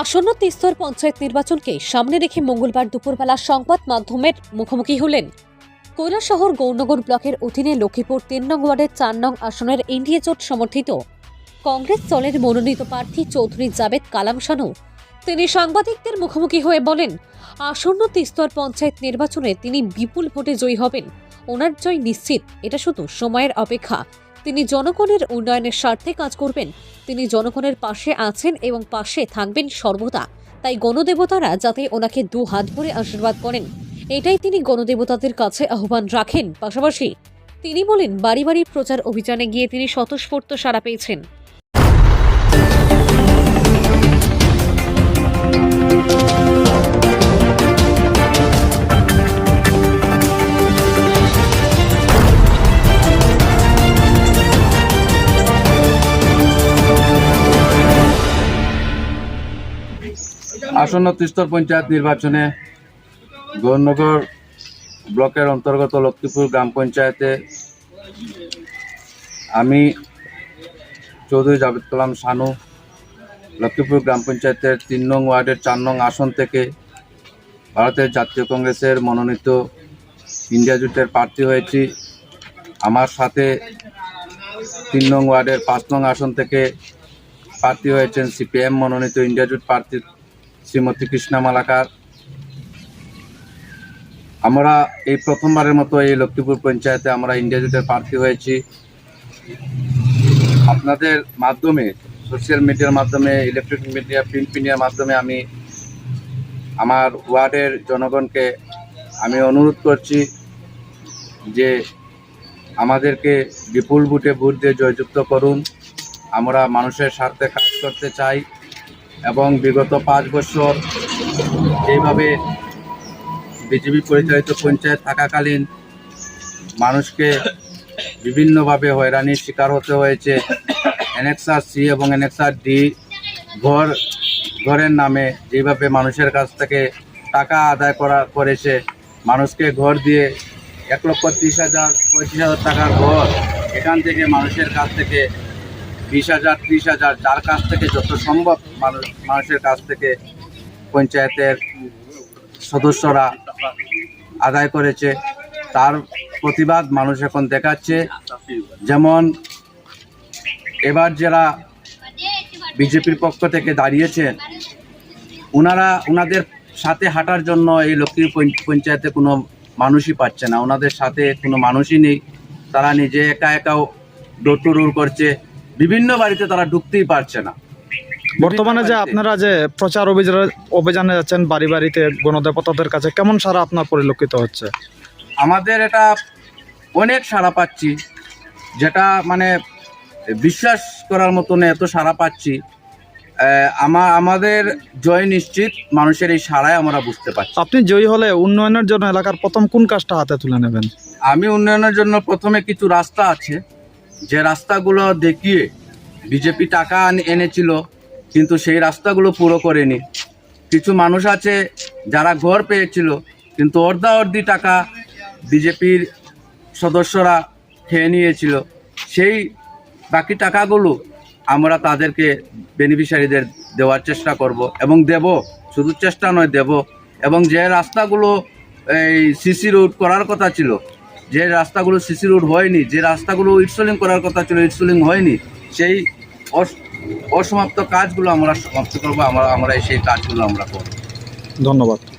আসন্ন তিস্তর পঞ্চায়েত নির্বাচনকে সামনে রেখে মঙ্গলবার দুপুরবেলা সংবাদ মাধ্যমের মুখোমুখি হলেন। কৈলাসহর গৌরনগর ব্লকের অধীনে লক্ষ্মীপুর তিন নং ওয়ার্ডের চার নং আসনের ইন্ডিয়া জোট সমর্থিত। কংগ্রেস দলের মনোনীত প্রার্থী চৌধুরী জাবেদ কালাম শানু। তিনি সাংবাদিকদের মুখোমুখি হয়ে বলেন, আসন্ন তিস্তর পঞ্চায়েত নির্বাচনে তিনি বিপুল ভোটে জয়ী হবেন। ওনার জয় নিশ্চিত। এটা শুধু সময়ের অপেক্ষা। তিনি জনগণের উন্নয়নের স্বার্থে কাজ করবেন। তিনি জনগণের পাশে আছেন এবং পাশে থাকবেন সর্বদা। তাই গণদেবতারা যাতে ওনাকে দু হাত ভরে আশীর্বাদ করেন, এটাই তিনি গণদেবতাদের কাছে আহ্বান রাখেন। পাশাপাশি তিনি বলেন, বাড়ি বাড়ি প্রচার অভিযানে গিয়ে তিনি স্বতঃস্ফূর্ত সাড়া পেয়েছেন। আসন্ন ত্রিস্তর পঞ্চায়েত নির্বাচনে গৌরনগর ব্লকের অন্তর্গত লক্ষ্মীপুর গ্রাম পঞ্চায়েতে আমি চৌধুরী জাভেদ কালাম শানু লক্ষ্মীপুর গ্রাম পঞ্চায়েতের তিন নং ওয়ার্ডের চার নং আসন থেকে ভারতের জাতীয় কংগ্রেসের মনোনীত ইন্ডিয়া জোটের প্রার্থী হয়েছি। আমার সাথে তিন নং ওয়ার্ডের পাঁচ নং আসন থেকে প্রার্থী হয়েছেন সিপিএম মনোনীত ইন্ডিয়া জোট প্রার্থী শ্রীমতী কৃষ্ণা মালাকার। আমরা এই প্রথমবারের মতো এই লক্ষ্মীপুর পঞ্চায়েতে আমরা ইন্ডিয়া জোটের প্রার্থী হয়েছি। আপনাদের মাধ্যমে সোশ্যাল মিডিয়ার মাধ্যমে ইলেকট্রনিক মিডিয়া প্রিন্ট মাধ্যমে আমি আমার ওয়ার্ডের জনগণকে আমি অনুরোধ করছি যে আমাদেরকে বিপুল ভোটে ভোট দিয়ে জয়যুক্ত করুন। আমরা মানুষের স্বার্থে কাজ করতে চাই। এবং বিগত পাঁচ বছর এইভাবে বিজেপি পরিচালিত পঞ্চায়েত থাকাকালীন মানুষকে বিভিন্নভাবে হয়রানির শিকার হতে হয়েছে। এনএক্সআর সি এবং এনএক্সআর ডি ঘর, ঘরের নামে যেভাবে মানুষের কাছ থেকে টাকা আদায় করা, করেছে, মানুষকে ঘর দিয়ে এক লক্ষ ত্রিশ হাজার, পঁয়ত্রিশ হাজার টাকার ঘর এখান থেকে মানুষের কাছ থেকে বিশ হাজার, ত্রিশ হাজার, যার কাছ থেকে যত সম্ভব মানুষ, মানুষের কাছ থেকে পঞ্চায়েতের সদস্যরা আদায় করেছে, তার প্রতিবাদ মানুষ এখন দেখাচ্ছে। যেমন এবার যারা বিজেপির পক্ষ থেকে দাঁড়িয়েছেন ওনারা ওনাদের সাথে হাঁটার জন্য এই লক্ষ্মী পঞ্চ- পঞ্চায়েতে কোনো মানুষই পাচ্ছে না। ওনাদের সাথে কোনো মানুষই নেই। তারা নিজে একা একাও ডোর করছে। বিভিন্ন বাড়িতে তারা ঢুকতেই পারছে না। বর্তমানে যে আপনারা যে প্রচার অভিযানে অভিযানে যাচ্ছেন বাড়ি বাড়িতে গণদেবতাদের কাছে কেমন সারা আপনার পরিলক্ষিত হচ্ছে? আমাদের এটা অনেক সাড়া পাচ্ছি। যেটা মানে বিশ্বাস করার মতন এত সাড়া পাচ্ছি। আমা আমাদের জয় নিশ্চিত মানুষের এই সাড়ায় আমরা বুঝতে পারছি। আপনি জয়ী হলে উন্নয়নের জন্য এলাকার প্রথম কোন কাজটা হাতে তুলে নেবেন? আমি উন্নয়নের জন্য প্রথমে কিছু রাস্তা আছে। যে রাস্তাগুলো দেখিয়ে বিজেপি টাকা এনেছিল, কিন্তু সেই রাস্তাগুলো পুরো করেনি। কিছু মানুষ আছে যারা ঘর পেয়েছিল, কিন্তু অর্ধা অর্ধি টাকা বিজেপির সদস্যরা খেয়ে নিয়েছিল। সেই বাকি টাকাগুলো আমরা তাদেরকে বেনিফিশিয়ারিদের দেওয়ার চেষ্টা করব এবং দেব, শুধু চেষ্টা নয়, দেব। এবং যে রাস্তাগুলো এই সিসি রোড করার কথা ছিল যে রাস্তাগুলো সিসি রোড হয়নি, যে রাস্তাগুলো ইটসলিং করার কথা ছিল, ইটসোলিং হয়নি, সেই অস- অসমাপ্ত কাজগুলো আমরা সমাপ্ত করব, আমরা আমরা সেই কাজগুলো আমরা করব। ধন্যবাদ।